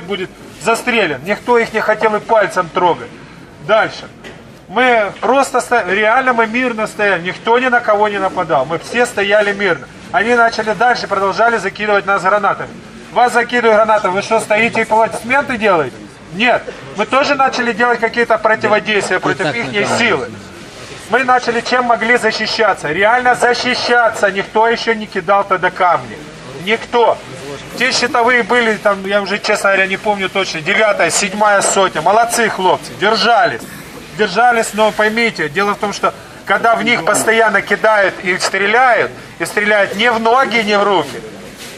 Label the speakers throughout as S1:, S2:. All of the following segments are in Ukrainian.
S1: пройдет, будет застрелен. Никто их не хотел и пальцем трогать. Дальше. Мы просто сто- реально мы мирно стояли, никто ни на кого не нападал. Мы все стояли мирно. Они начали дальше, продолжали закидывать нас гранатами. Вас закидывают гранатами, вы что, стоите и аплодисменты делаете? Нет. Мы тоже начали делать какие-то противодействия против их силы. Мы начали чем могли защищаться. Реально защищаться. Никто еще не кидал тогда камни. Никто. Те щитовые были, там, я уже, честно говоря, не помню точно, девятая, седьмая сотня. Молодцы, хлопцы, держались. Держались, но поймите, дело в том, что когда в них постоянно кидают и стреляют, и стреляют не в ноги, не в руки,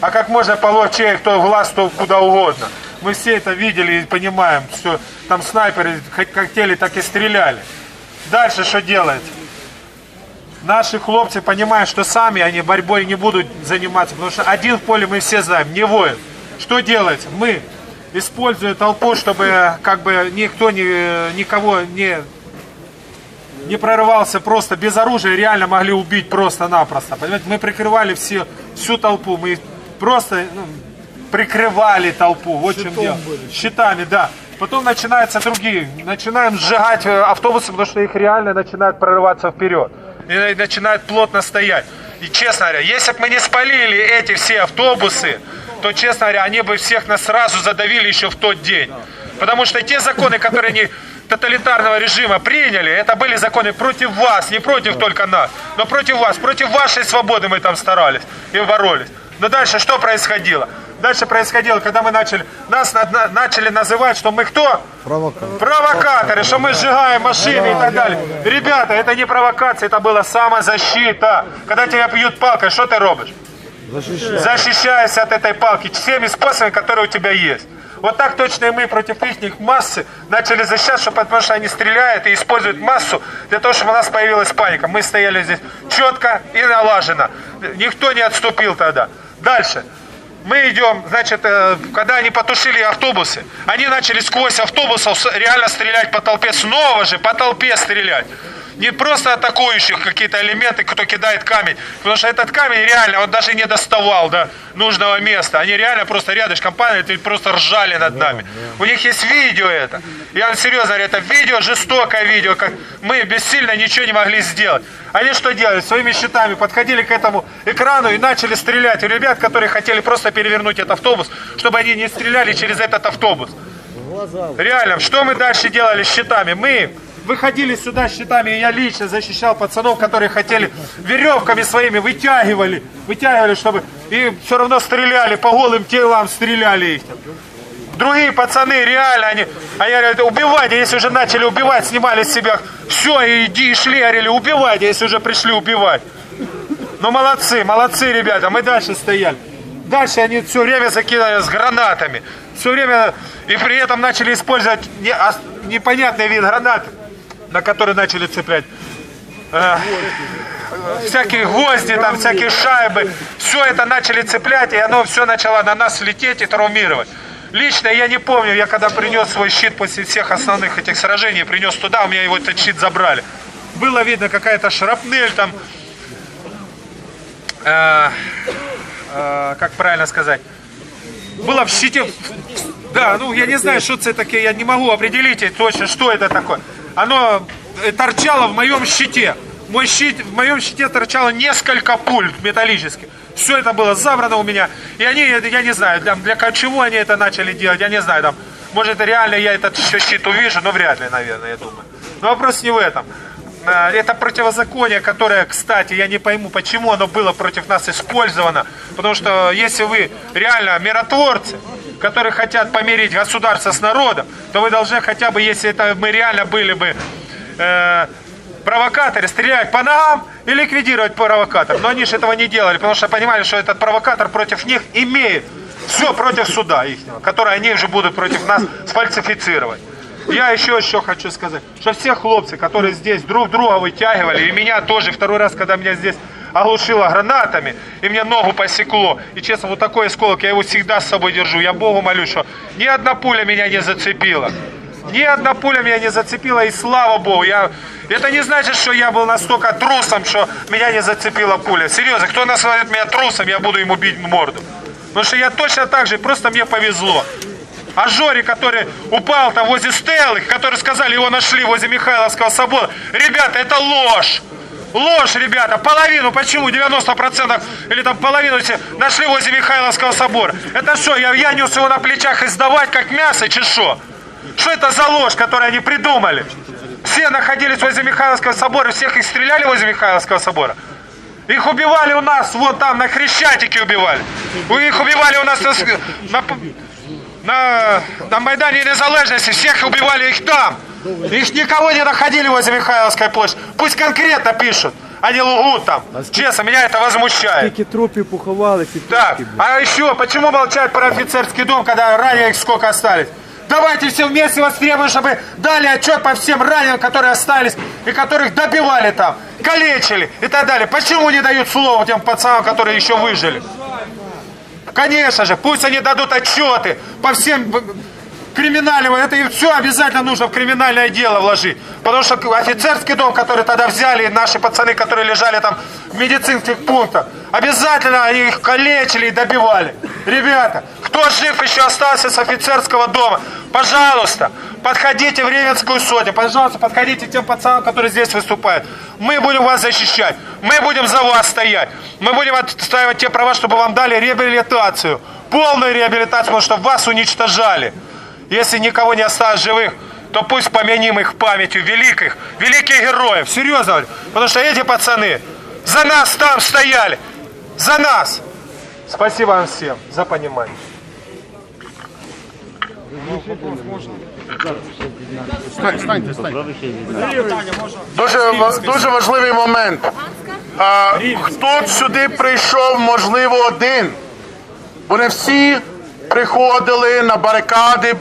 S1: а как можно половчее, кто в глаз, то куда угодно. Мы все это видели и понимаем, что там снайперы как хотели, так и стреляли. Дальше что делать? Наши хлопцы понимают, что сами они борьбой не будут заниматься, потому что один в поле мы все знаем, не воин. Что делать? Мы, используя толпу, чтобы как бы никто не, никого не, не прорывался просто без оружия, реально могли убить просто-напросто. Понимаете, мы прикрывали все, всю толпу, мы просто ну, прикрывали толпу, вот в чем дело. Щитами, да. Потом начинаются другие, начинаем сжигать э, автобусы, потому что их реально начинают прорываться вперед. И на- начинают плотно стоять. И честно говоря, если бы мы не спалили эти все автобусы, то, честно говоря, они бы всех нас сразу задавили еще в тот день. Потому что те законы, которые они тоталитарного режима приняли, это были законы против вас, не против только нас, но против вас, против вашей свободы мы там старались и боролись. Но дальше что происходило? Дальше происходило, когда мы начали, нас на- на- начали называть, что мы кто? Провокаторы, что мы сжигаем машины и так далее. Ребята, это не провокация, это была самозащита. Когда тебя бьют палкой, что ты робишь? Защищайся от этой палки всеми способами, которые у тебя есть. Вот так точно и мы против их массы начали защищаться, чтобы- потому что они стреляют и используют массу для того, чтобы у нас появилась паника. Мы стояли здесь четко и налаженно. Никто не отступил тогда. Дальше. Мы идем, значит, э, когда они потушили автобусы, они начали сквозь автобусов с- реально стрелять по толпе, снова же по толпе стрелять. Не просто атакующих какие-то элементы, кто кидает камень. Потому что этот камень реально, он даже не доставал до нужного места. Они реально просто рядышком падают и просто ржали над нами. У них есть видео это. Я вам серьезно говорю, это видео, жестокое видео, как мы бессильно ничего не могли сделать. Они что делали? Своими щитами подходили к этому экрану и начали стрелять. У ребят, которые хотели просто перевернуть этот автобус, чтобы они не стреляли через этот автобус. Реально, что мы дальше делали с щитами? Мы выходили сюда щитами, и я лично защищал пацанов, которые хотели веревками своими вытягивали, вытягивали, чтобы и все равно стреляли, по голым телам стреляли их. Другие пацаны, реально, они, они говорят, убивайте, если уже начали убивать, снимали с себя, все, иди, и шли, говорили, убивайте, если уже пришли убивать. Ну молодцы, молодцы, ребята, мы дальше стояли. Дальше они все время закидали с гранатами. Все время, и при этом начали использовать ос- непонятный вид гранат, на который начали цеплять. Э, всякие гвозди, там всякие шайбы. Все это начали цеплять, и оно все начало на нас лететь и травмировать. Лично я не помню, я когда принес свой щит после всех основных этих сражений, принес туда, у меня его этот щит забрали. Было видно какая-то шрапнель там, э, э, как правильно сказать, было в щите, да, ну я не знаю, что это такое, я не могу определить точно, что это такое. Оно э, торчало в моем щите. Мой щит, в моем щите торчало несколько пуль металлических. Все это было забрано у меня. И они, я не знаю, для, для чего они это начали делать, я не знаю. Там, может, реально я этот еще щит увижу, но вряд ли, наверное, я думаю. Но вопрос не в этом. Э, Это противозаконие, которое, кстати, я не пойму, почему оно было против нас использовано. Потому что если вы реально миротворцы, которые хотят помирить государство с народом, то вы должны хотя бы, если это мы реально были бы э, провокаторы, стрелять по ногам и ликвидировать провокатора. Но они же этого не делали, потому что понимали, что этот провокатор против них имеет все против суда их, которое они же будут против нас сфальсифицировать. Я еще еще хочу сказать, что все хлопцы, которые здесь друг друга вытягивали, и меня тоже второй раз, когда меня здесь оглушило гранатами, и мне ногу посекло, и честно, вот такой осколок, я его всегда с собой держу, я Богу молюсь, что ни одна пуля меня не зацепила. Ни одна пуля меня не зацепила, и слава Богу. Я... Это не значит, что я был настолько трусом, что меня не зацепила пуля. Серьезно, кто называет меня трусом, я буду ему бить морду. Потому что я точно так же, просто мне повезло. А Жори, который упал там возле Стеллы, который сказали, его нашли возле Михайловского собора. Ребята, это ложь. Ложь, ребята, половину, почему 90% или там половину все нашли возле Михайловского собора? Это что, я, я нес его на плечах и сдавать как мясо, чи что? Это за ложь, которую они придумали? Все находились возле Михайловского собора, всех их стреляли возле Михайловского собора. Их убивали у нас, вот там, на Хрещатике убивали. Их убивали у нас на, на, на, на Майдане Незалежности, всех убивали их там. Их никого не находили возле Михайловской площади. Пусть конкретно пишут, они лгут там. Честно, меня это возмущает.
S2: Скільки трупів поховали, ці
S1: Так,
S2: трупи, блядь.
S1: а еще, почему молчать про офицерский дом, когда раненых сколько остались? Давайте все вместе востребуем, чтобы дали отчет по всем раненым, которые остались и которых добивали там, калечили и так далее. Почему не дают слово тем пацанам, которые еще выжили? Конечно же, пусть они дадут отчеты по всем криминальным, это и все обязательно нужно в криминальное дело вложить. Потому что офицерский дом, который тогда взяли, наши пацаны, которые лежали там в медицинских пунктах, обязательно они их калечили и добивали. Ребята, кто жив еще остался с офицерского дома, пожалуйста, подходите в Ревенскую сотню, пожалуйста, подходите тем пацанам, которые здесь выступают. Мы будем вас защищать, мы будем за вас стоять, мы будем отстаивать те права, чтобы вам дали реабилитацию, полную реабилитацию, потому что вас уничтожали. Если никого не осталось живых, то пусть помяним их памятью великих, великих героев. Серьезно говорю. Потому что эти пацаны за нас там стояли. За нас. Спасибо вам всем за понимание.
S3: Дуже, ва- дуже важливий момент. А, хто сюди прийшов, можливо, один. Бо не всі приходили на барикади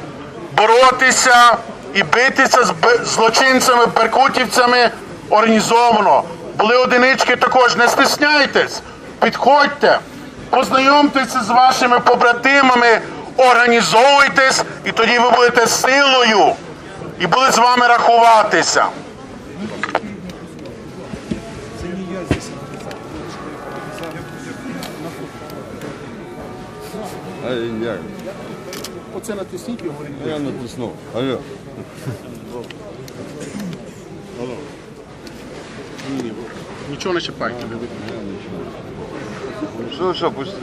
S3: боротися і битися з злочинцями, беркутівцями організовано. Були одинички також. Не стисняйтесь, підходьте, познайомтеся з вашими побратимами, організовуйтесь, і тоді ви будете силою і будуть з вами рахуватися.
S4: А як?
S3: Оце натисніть і говоріть.
S4: Я натиснув. Алло.
S3: Ні, ні, нічого не чіпайте.
S4: Що, що, пусти.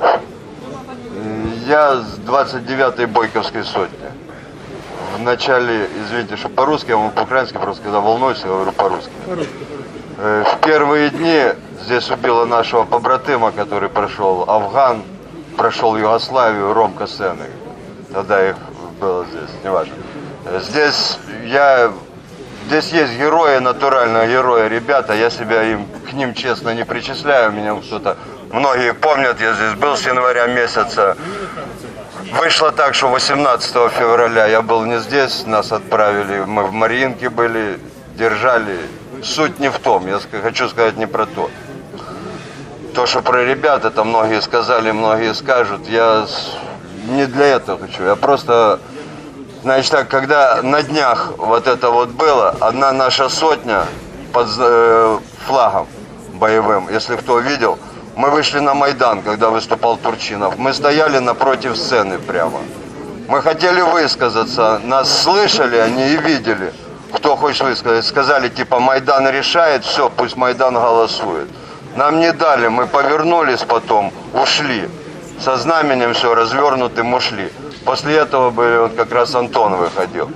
S4: Э, Я с 29-й Бойковской сотни. В начале, извините, что по-русски, я вам по-украински просто, когда волнуюсь, я говорю по-русски. Э, В первые дни здесь убило нашего побратима, который прошел Афган, прошел Югославию, Ромка Сены. Тогда их было здесь, неважно. Здесь я Здесь есть герои, натурально герои, ребята, я себя им, к ним честно не причисляю, меня кто-то, многие помнят, я здесь был с января месяца. Вышло так, что 18 февраля я был не здесь, нас отправили, мы в Мариинке были, держали. Суть не в том, я хочу сказать не про то. То, что про ребят, это многие сказали, многие скажут, я не для этого хочу, я просто Значит так, когда на днях вот это вот было, одна наша сотня под э, флагом боевым, если кто видел, мы вышли на Майдан, когда выступал Турчинов. Мы стояли напротив сцены прямо. Мы хотели высказаться, нас слышали, они и видели. Кто хочет высказать, сказали типа Майдан решает, все, пусть Майдан голосует. Нам не дали, мы повернулись потом, ушли. Со знаменем все, развернутым ушли. После этого были, вот как раз Антон выходил.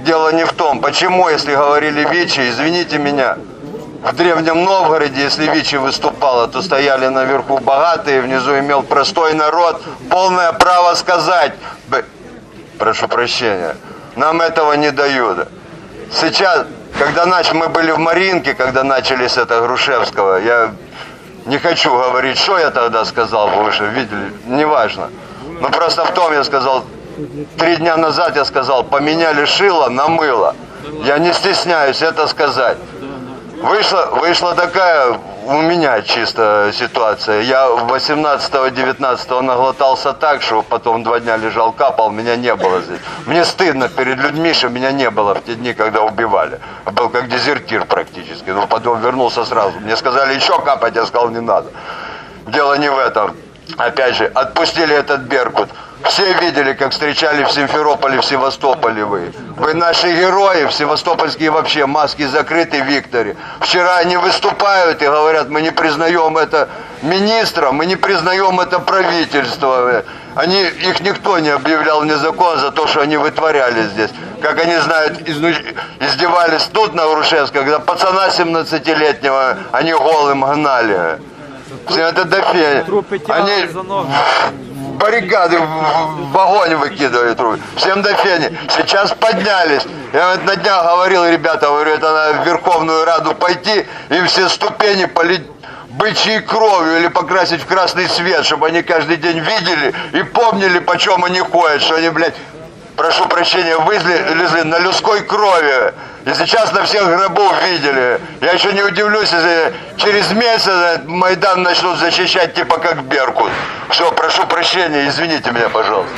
S4: Дело не в том, почему, если говорили Вичи, извините меня, в Древнем Новгороде, если Вичи выступала, то стояли наверху богатые, внизу имел простой народ, полное право сказать, прошу прощения, нам этого не дают. Сейчас, когда нач... мы были в Маринке, когда начали с этого Грушевского, я не хочу говорить, что я тогда сказал, вы уже видели, неважно. Но просто в том я сказал, три дня назад я сказал, поменяли шило на мыло. Я не стесняюсь это сказать. Вышла, вышла такая у меня чисто ситуация. Я 18-19 наглотался так, что потом два дня лежал, капал, меня не было здесь. Мне стыдно перед людьми, что меня не было в те дни, когда убивали. Был как дезертир практически. Но потом вернулся сразу. Мне сказали еще капать, я сказал не надо. Дело не в этом. опять же, отпустили этот Беркут. Все видели, как встречали в Симферополе, в Севастополе вы. Вы наши герои, в Севастопольские вообще маски закрыты, Викторе. Вчера они выступают и говорят, мы не признаем это министра, мы не признаем это правительство. Они, их никто не объявлял незакон за то, что они вытворяли здесь. Как они знают, изну- издевались тут на Грушевской, когда пацана 17-летнего они голым гнали. Все это до фени. Они баррикады в огонь выкидывают трубы. Всем до фени. Сейчас поднялись. Я вот на днях говорил, ребята, говорю, это надо в Верховную Раду пойти, им все ступени полить бычьей кровью или покрасить в красный свет, чтобы они каждый день видели и помнили, почем они ходят, что они, блядь, прошу прощения, вылезли на людской крови. И сейчас на всех гробов видели. Я еще не удивлюсь, если через месяц Майдан начнут защищать типа как Беркут. Все, прошу прощения, извините меня, пожалуйста.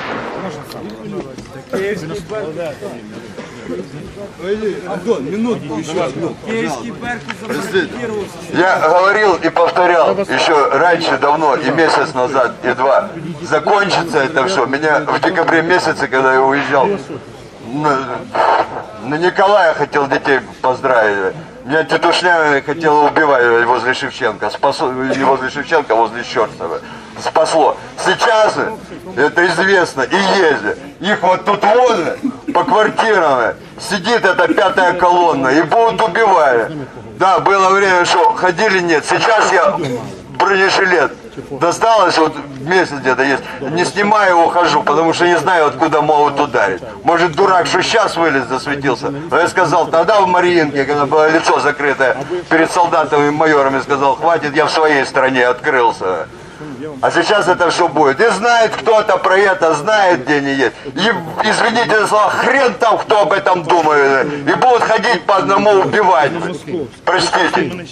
S4: Я говорил и повторял еще раньше, давно, и месяц назад, и два. Закончится это все. Меня в декабре месяце, когда я уезжал, на, Николая хотел детей поздравить. Меня тетушня хотела убивать возле Шевченко. Спасло, не возле Шевченко, а возле Щерцова. Спасло. Сейчас это известно и ездит. Их вот тут возле, по квартирам, сидит эта пятая колонна и будут убивать. Да, было время, что ходили, нет. Сейчас я бронежилет досталось, вот месяц где-то есть, не снимаю его, хожу, потому что не знаю, откуда могут ударить. Может, дурак, что сейчас вылез, засветился. Но я сказал, тогда в Мариинке, когда было лицо закрытое перед солдатами и майорами, сказал, хватит, я в своей стране открылся. А сейчас это все будет. И знает кто-то про это, знает, где они есть. И, извините за слова, хрен там, кто об этом думает. И будут ходить по одному убивать. Простите.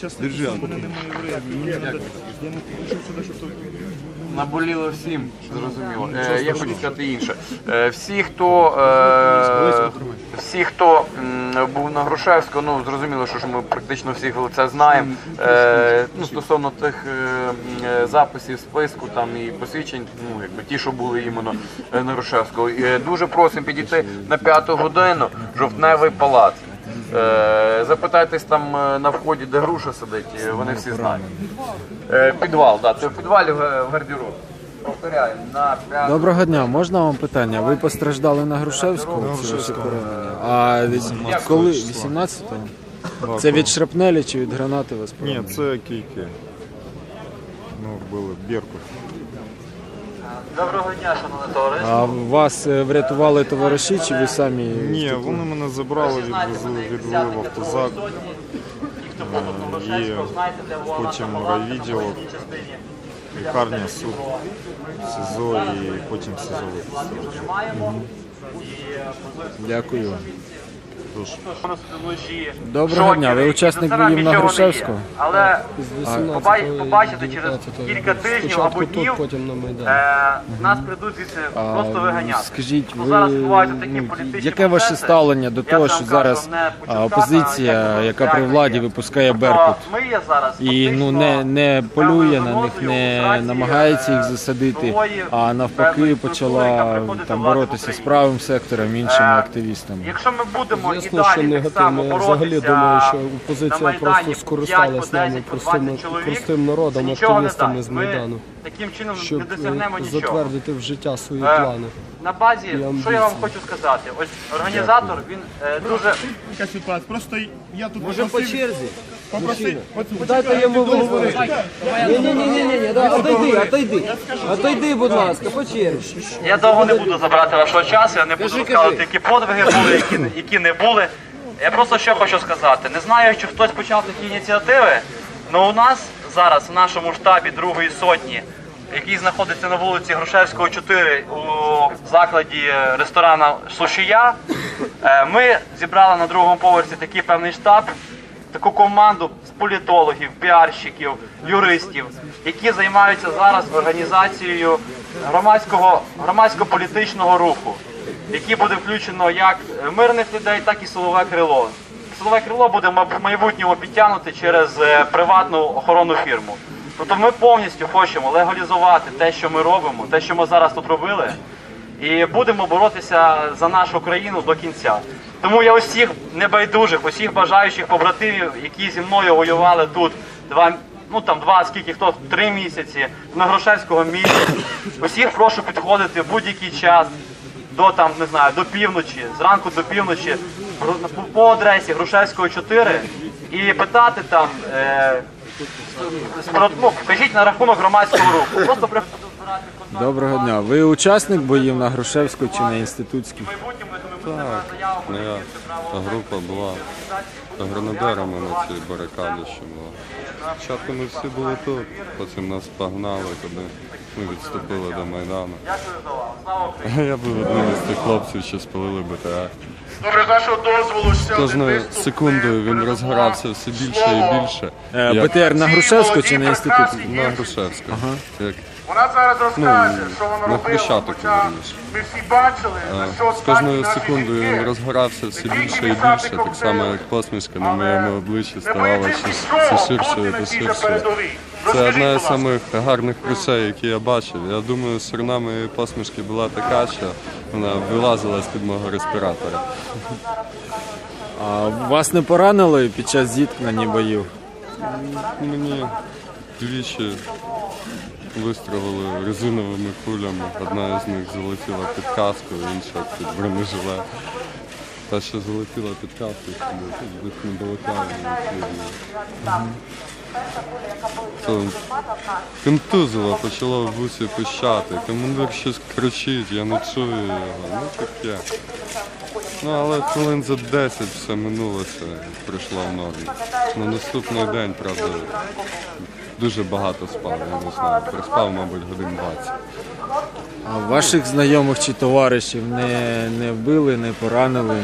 S2: Наболіло всім, зрозуміло. Е, я хочу сказати інше. Е, всі, хто, е, всі, хто м, був на Грушевську, ну зрозуміло, що ж ми практично всіх це знаємо. Е, ну, стосовно тих е, м, е, записів списку там і посвідчень, ну якби ті, що були іменно е, на Грушевського. Е, дуже просимо підійти на п'яту годину, жовтневий палац. Е, Запитайтесь там е, на вході, де груша сидить, вони всі знають. Е, Підвал, так, це в підвалі в гардероб. Повторяю, на п'яту.
S5: Доброго дня, можна вам питання? Ви постраждали на Грушевську? Поранення? А віс- коли? 18-го? Це від шрапнелі чи від гранати вас
S6: Ні,
S5: поранили?
S6: це кійки. Ну, були Беркут.
S2: Доброго дня, шановне товариство.
S5: А вас е, врятували товариші, чи ви самі?
S6: Ні, вони мене забрали, відвезли, відвели в автозак.
S2: Е,
S6: і потім райвідділок, лікарня, суд, СІЗО і потім СІЗО випустили.
S5: Дякую. Доброго дня, ви учасник боїв на Грушевську?
S2: Але побачити, побачити через кілька тижнів або днів
S7: потім на Майдані.
S2: е, нас прийдуть звідси просто виганяти.
S5: Скажіть, ви
S2: такі
S5: ну, яке ваше ставлення до того, що зараз
S2: не
S5: опозиція, яка при владі випускає
S2: Тобто
S5: Беркут? І ну не, не полює на них, не намагається їх засадити, а навпаки почала там боротися з правим сектором, іншими активістами.
S2: Якщо ми будемо і
S7: Звісно, що негативно. Я взагалі думаю, що опозиція просто скористалась нами,
S2: 10,
S7: простими,
S2: 20 чоловік,
S7: простим народом, активістами з Майдану,
S2: Таким чином
S7: щоб
S2: не досягнемо нічого.
S7: затвердити в життя свої
S2: Е,
S7: плани.
S2: На базі,
S7: амбіції.
S2: що я вам хочу сказати? Ось організатор, він е, дуже
S8: Просто я тут
S7: Може по черзі?
S8: Попросив.
S7: Дайте йому виговорити. Ні, ні, ні, ні, ні, отойди, отойди. Отойди, будь ласка, по черзі.
S2: Я довго не буду забирати вашого часу, я не буду розказувати, які подвиги були, які, які не були. Я просто що хочу сказати. Не знаю, чи хтось почав такі ініціативи, але у нас зараз в нашому штабі Другої сотні, який знаходиться на вулиці Грушевського, 4 у закладі ресторана Сушія, е, ми зібрали на другому поверсі такий певний штаб, таку команду з політологів, піарщиків, юристів, які займаються зараз організацією громадського громадсько-політичного руху, який буде включено як мирних людей, так і силове крило. Силове крило буде в майбутньому підтягнути через е, приватну охоронну фірму. Тобто ми повністю хочемо легалізувати те, що ми робимо, те, що ми зараз тут робили, і будемо боротися за нашу країну до кінця. Тому я усіх небайдужих, усіх бажаючих побратимів, які зі мною воювали тут два, ну там два, скільки хто три місяці, на Грушевського місяць. Усіх прошу підходити в будь-який час до там не знаю до півночі, зранку до півночі, по- адресі Грушевського 4 і питати там. Е, ну, кажіть на рахунок громадського руху. Просто при
S5: Доброго дня. Ви учасник боїв на Грушевську чи на інститутській?
S9: Моя група була гранадерами на цій барикаді, що була. Спочатку ми всі були тут, потім нас погнали, коли ми відступили до Майдану. Я був одним із тих хлопців, що спалили БТР.
S3: Добре, з вашого дозволу ще
S9: Кожною секундою він розгорався все більше і більше.
S5: Е,
S9: Як
S5: БТР на Грушевську чи на
S3: прекрасні
S9: на. Грушевську. Як
S3: Вона зараз розкаже,
S9: Ну,
S3: що вона
S9: на
S3: робила, хоча ми всі бачили, на що
S9: З кожною секундою він розгорався все більше і більше, так само як посмішка на моєму обличчі ставала все, ширшою та ширшою. Це одна з самих гарних речей, які я бачив. Я думаю, сторона моєї посмішки була така, що вона вилазила з-під мого респіратора.
S5: А вас не поранили під час зіткнення боїв?
S9: Мені двічі вистрілили резиновими кулями. Одна з них залетіла під каску, інша під бронежилет. Та, що залетіла під каску, десь не балаклава. Це контузило почало в вусі пищати. Командир щось кричить, я не чую його. Ну таке. Ну але хвилин за 10 все минулося, прийшло в норму. На наступний день, правда, дуже багато спав, я не знаю. Приспав, мабуть, годин 20.
S5: А ваших знайомих чи товаришів не, не вбили, не поранили,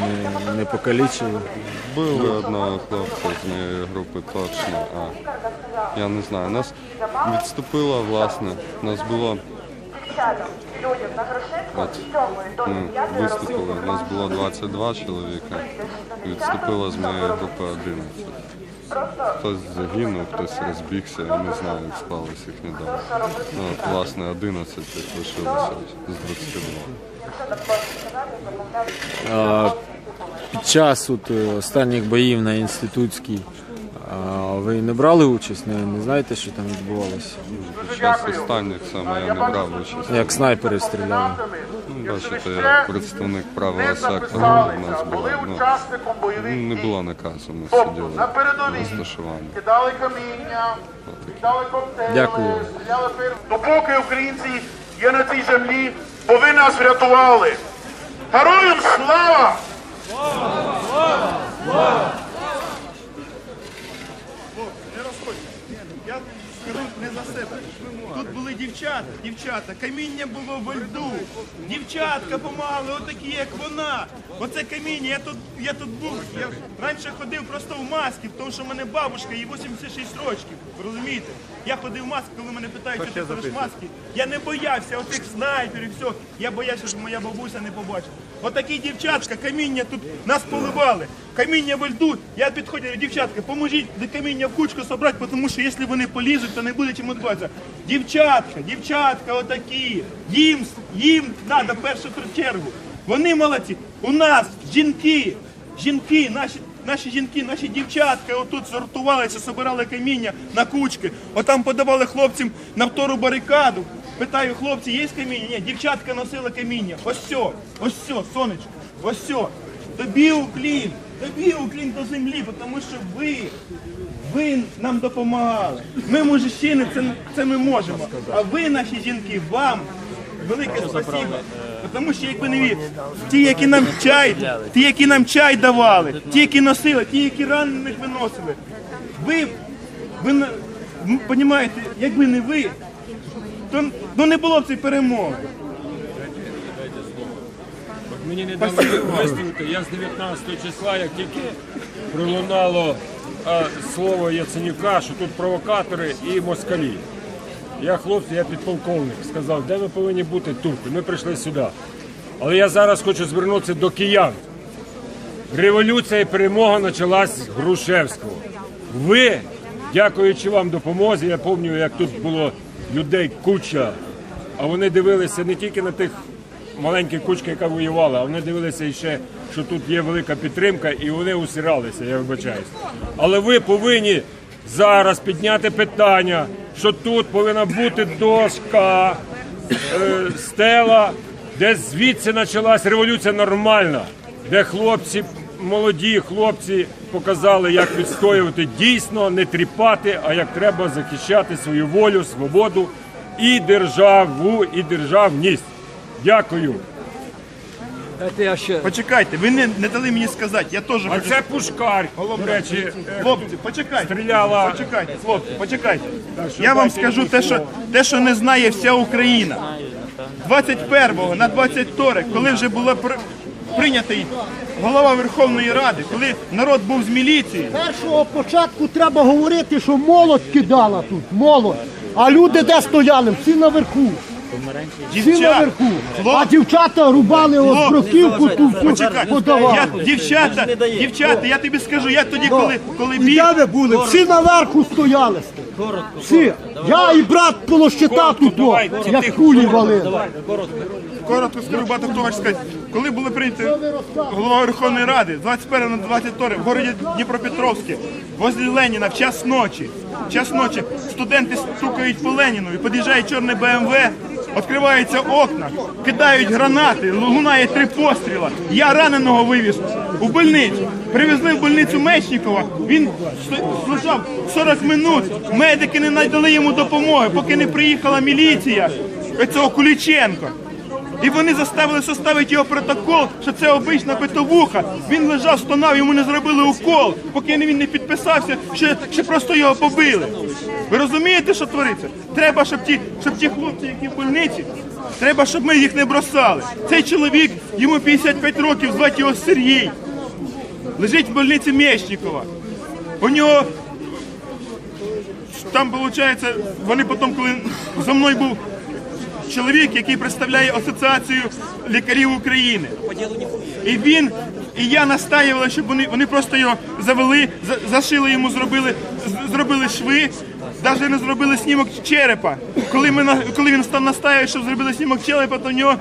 S5: не, не покалічили?
S9: Били одного хлопця з моєї групи точно, а я не знаю. Нас відступило, власне, нас було. От, ми виступили, нас було 22 чоловіка, відступило з моєї групи 11. Хтось загинув, хтось розбігся, я не знаю, як склалось їхні долі. Ну, от, власне, 11 їх лишилося з 22.
S5: А, під час от, е, останніх боїв на інститутській а, ви не брали участь? Не, не знаєте, що там відбувалося?
S9: Під час останніх саме я не брав участь.
S5: Як снайпери стріляли?
S9: Ну, Бачите, я представник правого сектору,
S3: записалися,
S9: у нас
S3: були
S9: Ну,
S3: учасником бойових
S9: не було наказу, ми
S3: Тобто
S9: сиділи
S3: на передовій кидали каміння, кидали коктейли,
S5: Дякую.
S3: стріляли фейер. Допоки українці є на цій землі, бо ви нас врятували. Героям слава!
S8: Не розходьте. Я скажу не за себе. Тут були дівчата, дівчата, каміння було в льду. Дівчатка помагали, отакі, як вона. Оце каміння, я тут, я тут був. Я раніше ходив просто в маски, тому що в мене бабушка, їй 86 років. Розумієте? Я ходив в маски, коли мене питають, що ти ходиш в маски. Я не боявся отих снайперів, все. Я боявся, щоб моя бабуся не побачила. Отакі дівчатка, каміння тут нас поливали. Каміння во льду. Я підходжу, говорю, дівчатка, поможіть каміння в кучку собрати, тому що якщо вони полізуть, то не буде чим відбуватися. Дівчатка, дівчатка, отакі. Їм, їм треба першу чергу. Вони молодці. У нас жінки, жінки, наші. Наші жінки, наші дівчатка отут сортувалися, собирали каміння на кучки. Отам подавали хлопцям на втору барикаду. Питаю, хлопці, є каміння? Ні, дівчатка носила каміння. Ось все, ось все, сонечко, ось все. Тобі уклін, тобі уклін до землі, тому що ви, ви нам допомагали. Ми мужчини, це, це ми можемо. А ви, наші жінки, вам велике спасибо. Тому що якби не ви, ті, які нам чай, ті, які нам чай давали, ті, які носили, ті, які ранених виносили. Ви, ви м, якби не ви, то ну, не було б цієї перемоги.
S10: Мені не дали висловити. Я з 19 числа, як тільки пролунало а, слово Яценюка, що тут провокатори і москалі. Я хлопці, я підполковник, сказав, де ми повинні бути. І ми прийшли сюди. Але я зараз хочу звернутися до киян. Революція і перемога почалась з Грушевського. Ви дякуючи вам допомозі, я пам'ятаю, як тут було людей куча, а вони дивилися не тільки на тих маленьких кучках, яка воювала, а вони дивилися ще, що тут є велика підтримка, і вони усиралися, я вибачаюсь. Але ви повинні зараз підняти питання, що тут повинна бути дошка, е, стела, де звідси почалась революція нормальна, де хлопці, молоді хлопці показали, як відстоювати дійсно, не тріпати, а як треба захищати свою волю, свободу і державу, і державність. Дякую.
S7: Дайте я ще.
S8: Почекайте, ви не, не дали мені сказати, я теж
S10: А
S8: хочу.
S10: це пушкар. До речі, е,
S8: Хлопці, почекайте.
S10: Стріляла.
S8: Почекайте, хлопці, почекайте. Я вам скажу те, що, те, що не знає вся Україна. 21 на 22, коли вже було при- прийнятий голова Верховної Ради, коли народ був з міліції,
S11: першого початку треба говорити, що молодь кидала тут, молодь. А люди де стояли? Всі наверху. Всі
S8: дівчат,
S11: наверху. А
S8: хлопці,
S11: дівчата рубали ось
S8: Хлопці,
S11: бруківку ту всю
S8: Почекай,
S11: подавали.
S8: я, дівчата, дівчата, я тобі скажу, я тоді, коли, коли
S11: І
S8: біг,
S11: ви були? Всі наверху стояли. Всі. Я і брат полощита тут, о, як кулі валили.
S8: коротко. Скажу, багато хто хоче сказати, коли були прийняті голова Верховної Ради, 21 на 22 в городі Дніпропетровське, возле Леніна в час ночі, в час ночі студенти стукають по Леніну і під'їжджає чорне БМВ, відкриваються окна, кидають гранати, лунає три постріла. Я раненого вивіз у больницю. Привезли в больницю Мечникова, він лежав 40 минут, медики не надали йому допомоги, поки не приїхала міліція цього Куліченко. І вони заставили составити його протокол, що це обична битовуха. Він лежав, стонав, йому не зробили укол, поки він не підписався, що, що просто його побили. Ви розумієте, що твориться? Треба, щоб ті, щоб ті хлопці, які в больниці, треба, щоб ми їх не бросали. Цей чоловік, йому 55 років, звати його Сергій. Лежить в больниці Мєчникова. У нього там, виходить, вони потім, коли за мною був чоловік, який представляє Асоціацію лікарів України. І він, і я настаювала, щоб вони, вони просто його завели, зашили йому, зробили, зробили шви, навіть не зробили снімок черепа. Коли, ми, коли він став настаювати, щоб зробили снімок черепа, то в нього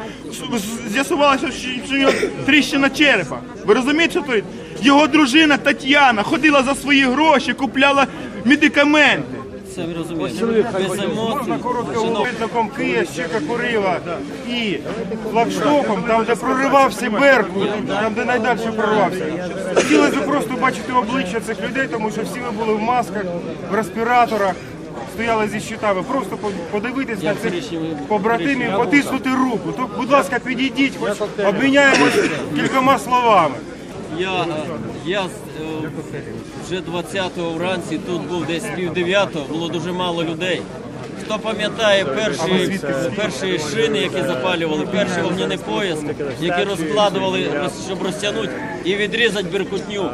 S8: з'ясувалося, що, в нього тріщина черепа. Ви розумієте, що це? Його дружина Тетяна ходила за свої гроші, купляла медикаменти.
S7: Це ви розумієте. Без емоцій.
S1: Видноком Кия, щека курила і флагштоком, там де проривався Беркут, там де найдальше прорвався. Хотілося б просто бачити обличчя цих людей, тому що всі ви були в масках, в респіраторах, стояли зі щитами. Просто подивитись на цих побратимів, потиснути руку. То, будь ласка, підійдіть, хоч обміняємось кількома словами.
S7: Я, я е, вже 20-го вранці тут був десь пів дев'ятого, було дуже мало людей. Хто пам'ятає перші, перші шини, які запалювали, перший вогняний пояс, які розкладували, щоб розтягнути і відрізати беркутню.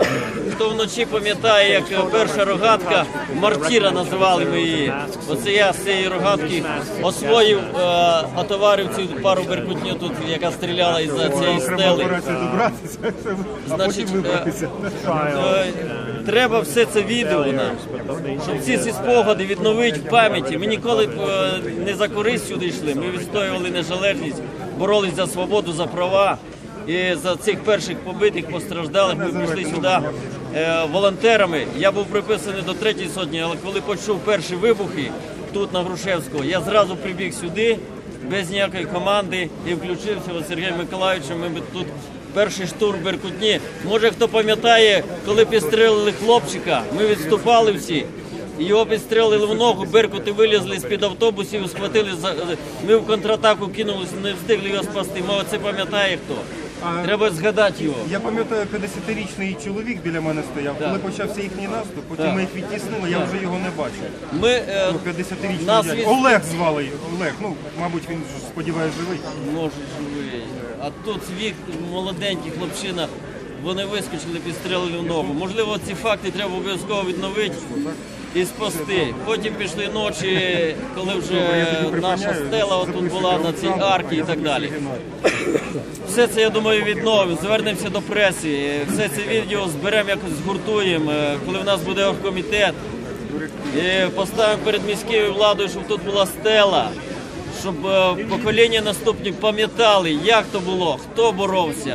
S7: Хто вночі пам'ятає, як е, перша рогатка, мартіра називали ми її. Оце я з цієї рогатки освоїв, е, отоварив цю пару беркутню тут, яка стріляла із цієї стели. Значить, е, е, треба все це відео нам, щоб всі ці спогади відновити в пам'яті. Ми ніколи е, не за користь сюди йшли. Ми відстоювали незалежність, боролись за свободу, за права. І за цих перших побитих, постраждалих ми прийшли сюди е, волонтерами. Я був приписаний до третьої сотні, але коли почув перші вибухи тут на Грушевського, я зразу прибіг сюди без ніякої команди і включився з Сергієм Миколаївичем. Ми тут перший штурм Беркутні. Може хто пам'ятає, коли підстрелили хлопчика, ми відступали всі. Його підстрелили в ногу, беркути вилізли з-під автобусів, схватили ми в контратаку кинулися, не встигли його спасти. Мова це пам'ятає хто. Треба згадати його.
S1: Я пам'ятаю, 50-річний чоловік біля мене стояв. Коли почався їхній наступ, потім ми їх відтіснили, я вже його не бачив.
S7: Ми е,
S1: 50-річний
S7: Нас
S1: Олег звали. Олег, ну, мабуть, він ж, сподіваюсь, живий.
S7: може живий. А тут вік молоденький хлопчина. Вони вискочили, підстрелили в ногу. Можливо, ці факти треба обов'язково відновити і спасти. Потім пішли ночі, коли вже наша стела отут була на цій арці і так далі. Все це, я думаю, відновимо. Звернемося до преси. Все це відео зберемо, якось згуртуємо. Е, Коли в нас буде оргкомітет, І поставимо перед міською владою, щоб тут була стела, щоб е, покоління наступні пам'ятали, як то було, хто боровся.